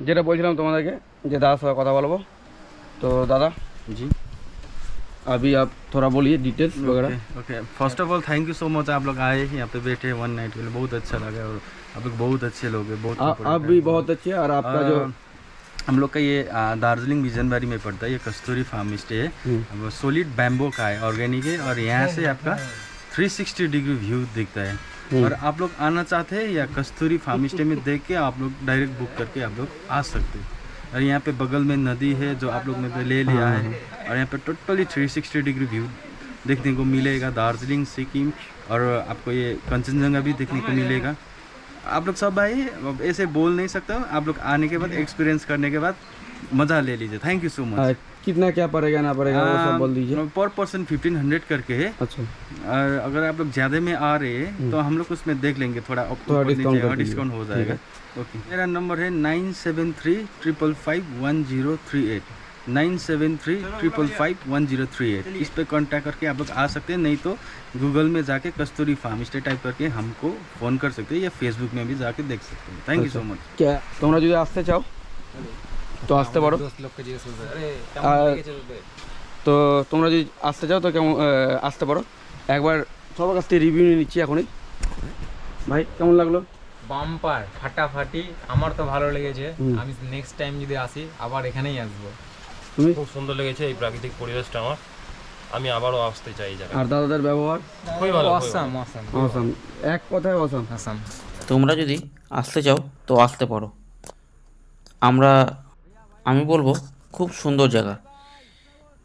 যেটা বলছিলাম তোমাদেরকে যে দাদার সাথে কথা বলবো তো দাদা जी अभी आप थोड़ा बोलिए डिटेल्स वगैरह okay okay first of all thank you so much आप लोग आए यहाँ पे बैठे वन नाइट के लिए बहुत अच्छा लगा और आप लोग बहुत अच्छे लोग हैं बहुत आ- supportive आप हैं। भी बहुत अच्छे हैं और आपका जो आ, हम लोग का ये आ, दार्जिलिंग बिजनबारी में पड़ता है ये कस्तूरी फार्म स्टे है हम्म। अब सॉलिड बैम्बो का है ऑर्गेनिक है और यहाँ से आपका 360 डिग्री व्यू दिखता है। और आप लोग आना चाहते हैं या कस्तूरी फार्म स्टे में देख के आप लोग डायरेक्ट बुक करके आप लोग आ सकते हैं। और यहाँ पे बगल में नदी है जो आप लोग ने तो ले लिया है। और यहाँ पे टोटली 360 डिग्री व्यू देखने को मिलेगा दार्जिलिंग सिक्किम और आपको ये कंचनजंगा भी देखने को मिलेगा। आप लोग सब आइए अब ऐसे बोल नहीं सकता आप लोग आने के बाद एक्सपीरियंस करने के बाद मज़ा ले लीजिए। थैंक यू सो मच कितना क्या पड़ेगा ना पड़ेगा आ, वो सब बोल दीजिए। पर पर्सन फिफ्टीन हंड्रेड करके है। अच्छा। और अगर आप लोग ज़्यादा में आ रहे हैं हम्म। तो हम लोग उसमें देख लेंगे थोड़ा थोड़ा डिस्काउंट हाँ, डिस्काउंट हो जाएगा। ओके मेरा नंबर है nine seven three triple five one zero three eight nine seven three triple five one zero three eight इस पर कॉन्टैक्ट करके आप लोग आ सकते हैं नहीं तो गूगल में जाके कस्तूरी फार्म स्टे टाइप करके हमको फ़ोन कर सकते हैं या फेसबुक में भी जाके देख सकते हैं। थैंक यू सो मच क्या तुम्हारा जो आज से चाहो তো আসতে পারো। আর তো তোমরা যদি আসতে চাও তো কেমন আসতে পারো। একবার সবার কাছ থেকে রিভিউ নিয়ে নিচ্ছি এখনই। ভাই কেমন লাগল? বাম্পার ফাটাফাটি আমার তো ভালো লেগেছে। আমি নেক্সট টাইম যদি আসি আবার এখানেই আসব। তুমি? খুব সুন্দর লেগেছে এই প্রাকৃতিক পরিবেশটা আমার। আমি আবারও আসতে চাই এই আর দাদাদের ব্যবহার? খুবই ভালো খুবই অসাম ভালো। অসাম অসাম এক কথায় অসাম অসাম তোমরা যদি আসতে চাও তো আসতে পারো। আমরা আমি বলব খুব সুন্দর জায়গা।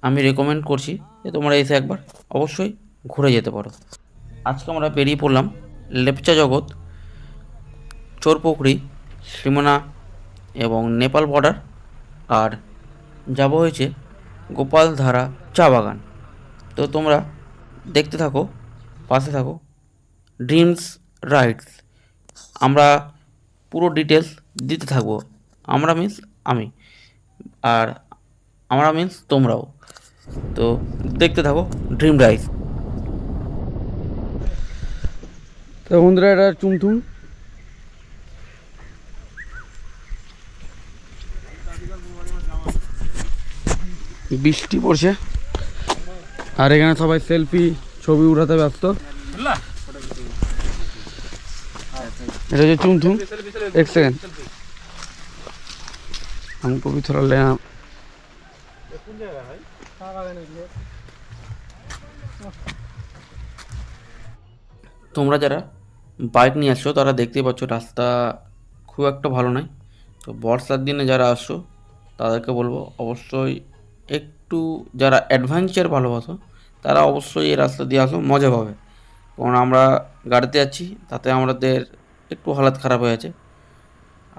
আমি রেকমেন্ড করছি যে তোমরা এসে একবার অবশ্যই ঘুরে যেতে পারো। আজকে আমরা বেরিয়ে পড়লাম লেপচা জগৎ, চোরপুকুরি, সীমানা এবং নেপাল বর্ডার আর যাব হয়েছে গোপালধারা চা বাগান। তো তোমরা দেখতে থাকো, পাশে থাকো ড্রিমস রাইডস আমরা পুরো ডিটেলস দিতে থাকব। আমরা মিস আমি। আর আমরা মিন্স তোমরাও। তো দেখতে থাকো ড্রিম রাইড তো বন্ধুরা এটা চুমথুম বৃষ্টি পড়ছে। আর এখানে সবাই সেলফি ছবি উঠাতে ব্যস্ত। এটা হচ্ছে চুমথুম এক সেকেন্ড আমি পবিত্র তোমরা যারা বাইক নিয়ে আসছো, তারা দেখতে পাচ্ছ রাস্তা খুব একটা ভালো নয়। তো বর্ষার দিনে যারা আসছো, তাদেরকে বলব অবশ্যই একটু যারা অ্যাডভেঞ্চার ভালোবাসো, তারা অবশ্যই এই রাস্তা দিয়ে আসো, মজা পাবে। কারণ আমরা গাড়িতে যাচ্ছি, তাতে আমাদের একটু হালাত খারাপ হয়ে আছে।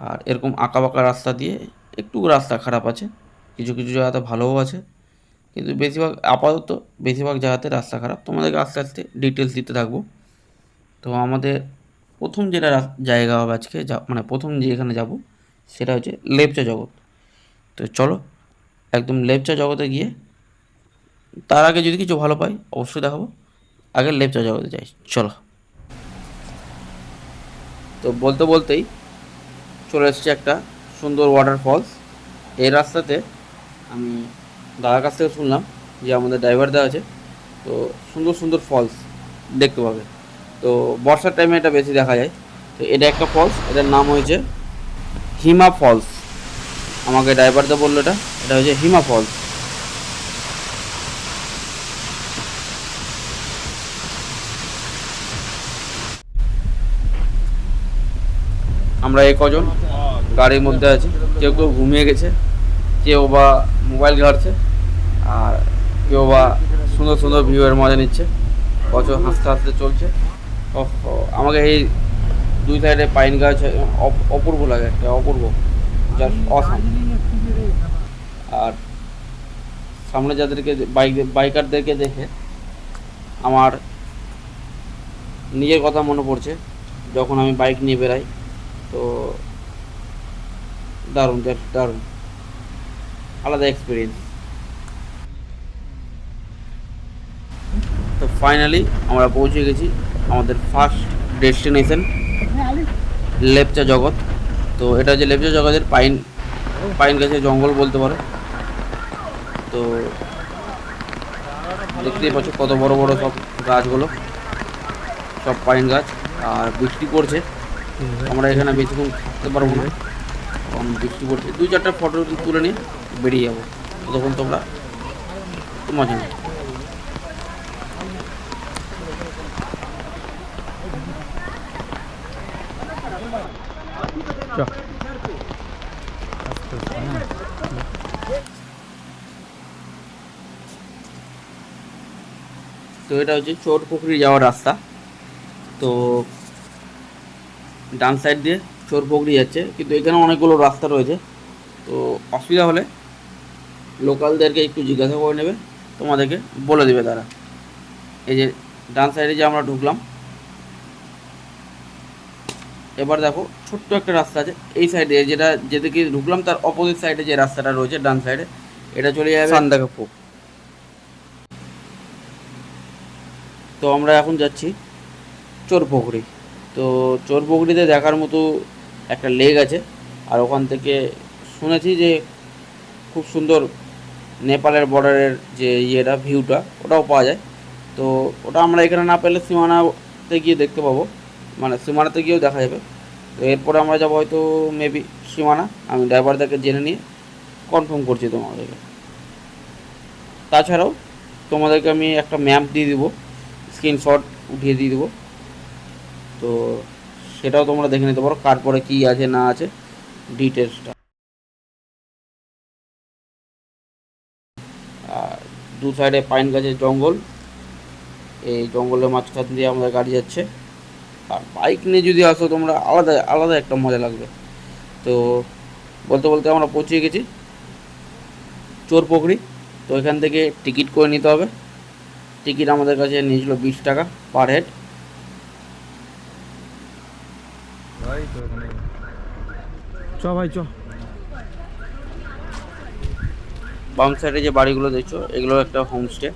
আর এরকম আঁকা বাঁকা রাস্তা দিয়ে একটু রাস্তা খারাপ আছে, কিছু কিছু জায়গাতে ভালোও আছে, কিন্তু বেশিরভাগ আপাতত বেশিরভাগ জায়গাতে রাস্তা খারাপ। তোমাদেরকে আস্তে আস্তে ডিটেলস দিতে থাকব। তো আমাদের প্রথম যেটা জায়গা হবে আজকে, যা মানে প্রথম যেখানে যাব, সেটা হচ্ছে লেপচা জগৎ। তো চলো, একদম লেপচা জগতে গিয়ে, তার আগে যদি কিছু ভালো পাই, অবশ্যই দেখাবো। আগে লেপচা জগতে যাই, চলো। তো বলতে বলতেই চলে এসেছে একটা সুন্দর ওয়াটারফলস এই রাস্তাতে আমি দাদার কাছ থেকে শুনলাম যে আমাদের ড্রাইভার দেওয়া আছে। তো সুন্দর সুন্দর ফলস দেখতে পাবে। তো বর্ষার টাইমে এটা বেশি দেখা যায়। তো এটা একটা ফলস এটার নাম হয়েছে হিমা ফলস আমাকে ড্রাইভারদা বলল এটা এটা হচ্ছে হিমা ফলস আমরা এই কজন গাড়ির মধ্যে আছে। কেউ কেউ ঘুমিয়ে গেছে, কেউ বা মোবাইল ঘাটছে, আর কেউ বা সুন্দর সুন্দর ভিউয়ের মজা নিচ্ছে। কত হাসতে হাসতে চলছে। আমাকে এই দুই সাইডে পাইন গাছ, অপ- অপূর্ব লাগে একটা, অপূর্ব। জাস্ট অসাম আর সামনে যাদেরকে বাইক বাইকারদেরকে দেখে আমার নিজের কথা মনে পড়ছে, যখন আমি বাইক নিয়ে বেরাই তো দারুণ জাস্ট দারুণ। আলাদা এক্সপিরিয়েন্স তো ফাইনালি আমরা পৌঁছে গেছি আমাদের ফার্স্ট ডেস্টিনেশন লেপচা জগৎ। তো এটা হচ্ছে লেপচা জগতের পাইন পাইন গাছের জঙ্গল বলতে পারো। তো দেখতেই পাচ্ছ কত বড় বড় সব গাছগুলো সব পাইন গাছ আর বৃষ্টি পড়ছে। আমরা এখানে বেশিক্ষণ থাকতে পারব না। বৃষ্টি পড়ছে দুই চারটা ফটো তুলে নিয়ে বেরিয়ে যাব। তখন তোমরা মজা নেই তো এটা হচ্ছে চোর পুকুরি যাওয়ার রাস্তা। তো ডান সাইড দিয়ে চোর পুকুরি যাচ্ছে। কিন্তু এখানে অনেকগুলো রাস্তা রয়েছে। তো অসুবিধা হলে লোকালদেরকে একটু জিজ্ঞাসা করে নেবে। তোমাদেরকে বলে দেবে তারা। এই যে ডান সাইডে যে আমরা ঢুকলাম। এবার দেখো ছোট্ট একটা রাস্তা আছে। এই সাইডে যেটা যেদিকে ঢুকলাম তার অপোজিট সাইডে যে রাস্তাটা রয়েছে ডান সাইডে এটা চলে যাবে সান্দাকাপু তো আমরা এখন যাচ্ছি চোর পুকুরি তো চোর পুকুরিতে দেখার মতো একটা লেক আছে, আর ওখান থেকে শুনেছি যে খুব সুন্দর নেপালের বর্ডারের যে ইয়েটা, ভিউটা, ওটাও পাওয়া যায়। তো ওটা আমরা এখানে না পেলে সীমানাতে গিয়ে দেখতে পাবো। মানে সীমানাতে গিয়েও দেখা যাবে। তো এরপরে আমরা যাব হয়তো মেবি সীমানা। আমি ড্রাইভারদেরকে জেনে নিয়ে কনফার্ম করছি তোমাদেরকে। তাছাড়াও তোমাদেরকে আমি একটা ম্যাপ দিয়ে দিব স্ক্রিনশট উঠিয়ে দিয়ে দেবো। তো সেটাও তোমরা দেখে নিতে পারো কার পরে কী আছে না আছে ডিটেলসটা দু সাইডে পাইন গাছের জঙ্গল, এই জঙ্গলের মাঝখান দিয়ে আমাদের গাড়ি যাচ্ছে। আর বাইক নিয়ে যদি আসো, তোমরা আলাদা আলাদা একটা মজা লাগবে। তো বলতে বলতে আমরা পৌঁছে গেছি চোর পুকুরি। তো এখান থেকে টিকিট করে নিতে হবে। টিকিট আমাদের কাছে নিয়েছিল বিশ টাকা পার হেড চ ভাই চ। বাম সাইডে যে বাড়িগুলো দেখছ, এগুলো একটা হোমস্টে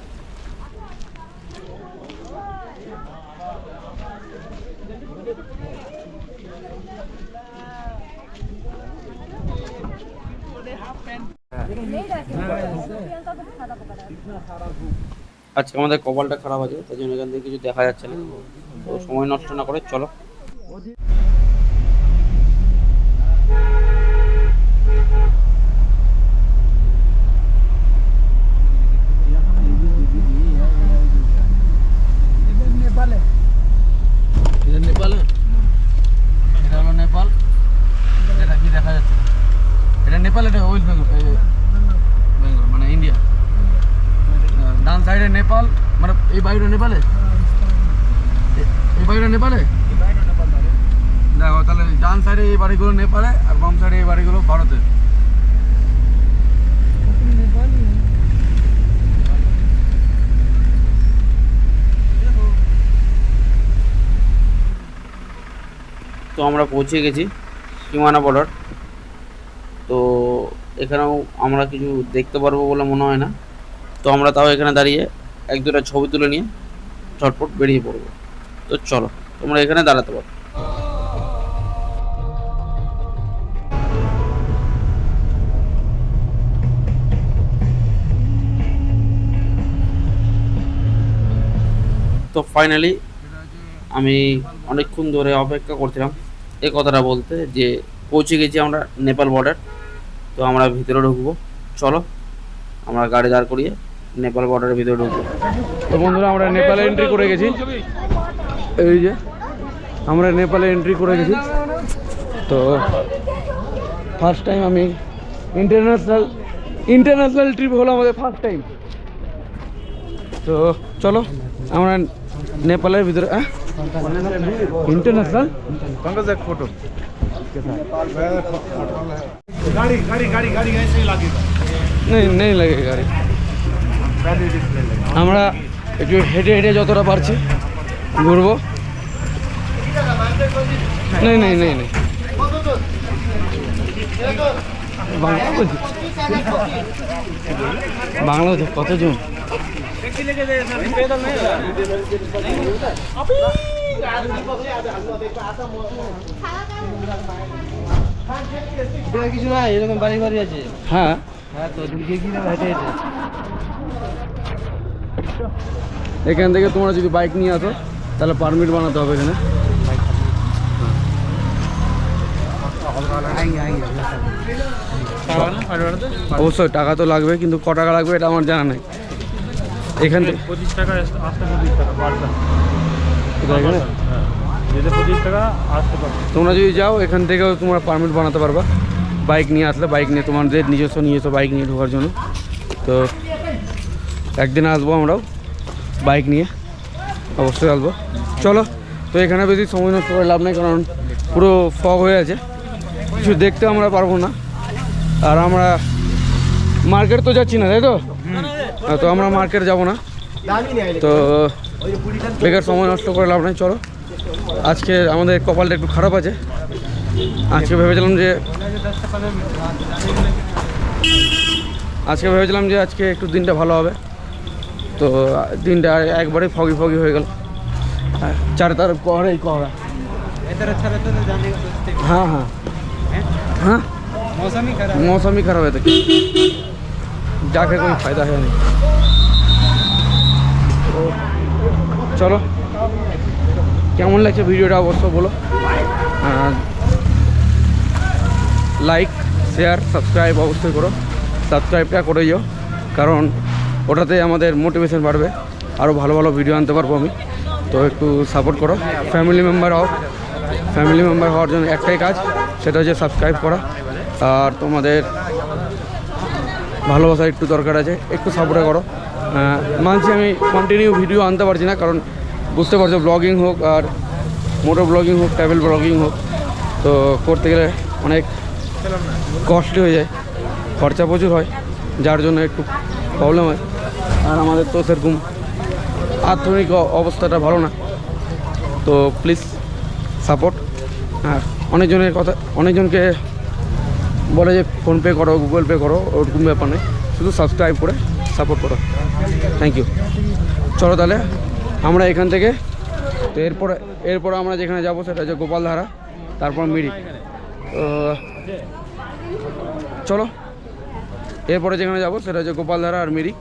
আজকে আমাদের কপালটা খারাপ আছে তাই জন্য এখান থেকে কিছু দেখা যাচ্ছে না। তো সময় নষ্ট না করে চলো নেপালে এটা হলো নেপাল এটা কি দেখা যাচ্ছে এটা নেপাল এটা ওয়েস্ট বেঙ্গল বেঙ্গল মানে ইন্ডিয়া ডান সাইডে নেপাল মানে এই বাড়িটা নেপালে? এই বাড়িটা নেপালে? দেখো, তাহলে ডান সাইডে এই বাড়িগুলো নেপালে আর বাম সাইডে এই বাড়িগুলো ভারতে তো আমরা পৌঁছে গেছি সীমানা বর্ডার। তো এখানেও আমরা কিছু দেখতে পারব বলে মনে হয় না। তো আমরা তাও এখানে দাঁড়িয়ে এক দুটা ছবি তুলে নিয়ে ঝটপট বেরিয়ে পড়ব। তো চলো, তোমরা এখানে দাঁড়াতে পারো। তো ফাইনালি আমি অনেকক্ষণ ধরে অপেক্ষা করছিলাম এই কথাটা বলতে যে পৌঁছে গেছি আমরা নেপাল বর্ডার তো আমরা ভিতরে ঢুকবো। চলো, আমরা গাড়ি দাঁড় করিয়ে নেপাল বর্ডারের ভিতরে ঢুকবো তো বন্ধুরা আমরা নেপালে এন্ট্রি করে গেছি এই যে আমরা নেপালে এন্ট্রি করে গেছি তো ফার্স্ট টাইম আমি ইন্টারন্যাশনাল ইন্টারন্যাশনাল ট্রিপ হলো আমাদের ফার্স্ট টাইম তো চলো আমরা নেপালের ভিতরে হ্যাঁ इंटरनेशनल पंकज एक फोटो नहीं नहीं लगेगा गाड़ी আমরা একটু হেঁটে হেঁটে যতটা পারছি ঘুরবো। নেই নেই নেই নেই। বাংলা বলছি? বাংলা বলছি কতজন কিছু নাই এরকম বাড়ি বাড়ি আছে। হ্যাঁ। হ্যাঁ তো দিকে কি হেঁটে হেঁটে। এখান থেকে তোমরা যদি বাইক নিয়ে আসো তাহলে পারমিট বানাতে হবে এখানে। অবশ্যই টাকা তো লাগবে কিন্তু ক টাকা লাগবে এটা আমার জানা নেই। এখান থেকে। পঁচিশ টাকা এখানে? হ্যাঁ তোমরা যদি যাও এখান থেকেও তোমরা পারমিট বানাতে পারবা। বাইক নিয়ে আসলে বাইক নিয়ে তোমাদের নিজস্ব এসো বাইক নিয়ে ঢোকার জন্য। তো একদিন আসব আমরাও বাইক নিয়ে অবশ্যই আসব। চলো তো এখানে বেশি সময় নষ্ট করে লাভ নেই কারণ পুরো ফগ হয়ে আছে। কিছু দেখতে আমরা পারব না। আর আমরা মার্কেট তো যাচ্ছি না তাই তো? হ্যাঁ, তো আমরা মার্কেট যাব না। তো বেকার সময় নষ্ট করে লাভ নেই চলো। আজকে আমাদের কপালটা একটু খারাপ আছে। আজকে ভেবেছিলাম যে আজকে ভেবেছিলাম যে আজকে একটু দিনটা ভালো হবে। তো দিনটা একবারে ফগি ফগি হয়ে গেল হ্যাঁ, চার তার কহরে কহরা इधर अच्छा रहता है जाने का सोचते हाँ हाँ हाँ मौसम ही खराब मौसम ही खराब है तो जाके कोई फायदा है नहीं তো চলো কেমন লাগছে ভিডিওটা অবশ্য বলো লাইক শেয়ার সাবস্ক্রাইব অবশ্যই করো সাবস্ক্রাইবটা করে যাও কারণ ওটাতে আমাদের মোটিভেশন বাড়বে। আরও ভালো ভালো ভিডিও আনতে পারব আমি। তো একটু সাপোর্ট করো। ফ্যামিলি মেম্বার হও। ফ্যামিলি মেম্বার হওয়ার জন্য একটাই কাজ, সেটা হচ্ছে সাবস্ক্রাইব করা। আর তোমাদের ভালোবাসা একটু দরকার আছে, একটু সাপোর্ট করো। মানছি আমি কন্টিনিউ ভিডিও আনতে পারছি না, কারণ বুঝতে পারছ ব্লগিং হোক আর মোটর ব্লগিং হোক ট্রাভেল ব্লগিং হোক, তো করতে গেলে অনেক কস্টলি হয়ে যায়। খরচা প্রচুর হয়, যার জন্য একটু প্রবলেম হয়। আর আমাদের তো সেরকম আর্থিক অবস্থাটা ভালো না। তো প্লিজ সাপোর্ট আর অনেকজনের কথা, অনেকজনকে বলে যে ফোনপে করো গুগল পে করো, ওরকম ব্যাপার নেই শুধু সাবস্ক্রাইব করে সাপোর্ট করো। থ্যাংক ইউ চলো তাহলে, আমরা এখান থেকে, তো এরপরে এরপরে আমরা যেখানে যাব সেটা হচ্ছে গোপালধারা, তারপর মিরিক তো, চলো, এরপরে যেখানে যাব সেটা হচ্ছে গোপালধারা আর মিরিক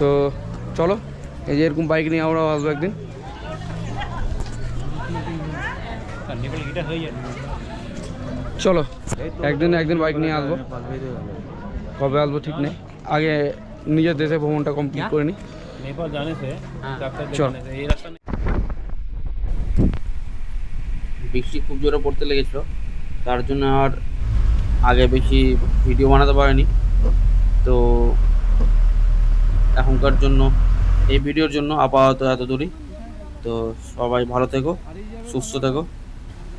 তো চলো এই যে এরকম বাইক নিয়ে আমরাও আসব একদিন। চলো একদিন একদিন বাইক নিয়ে আসব। কবে আসব ঠিক নেই। আগে নিজের দেশে ভ্রমণটা কমপ্লিট করে নি। হ্যাঁ। চলো। বৃষ্টি খুব জোরে পড়তে লেগেছিল। তার জন্য আর আগে বেশি ভিডিও বানাতে পারিনি। তো এখনকার জন্য, এই ভিডিওর জন্য আপাতত এত দূরই। তো সবাই ভালো থেকো, সুস্থ থেকো,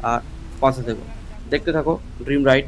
আর পাশে থেকো। দেখতে থাকো ড্রিম রাইড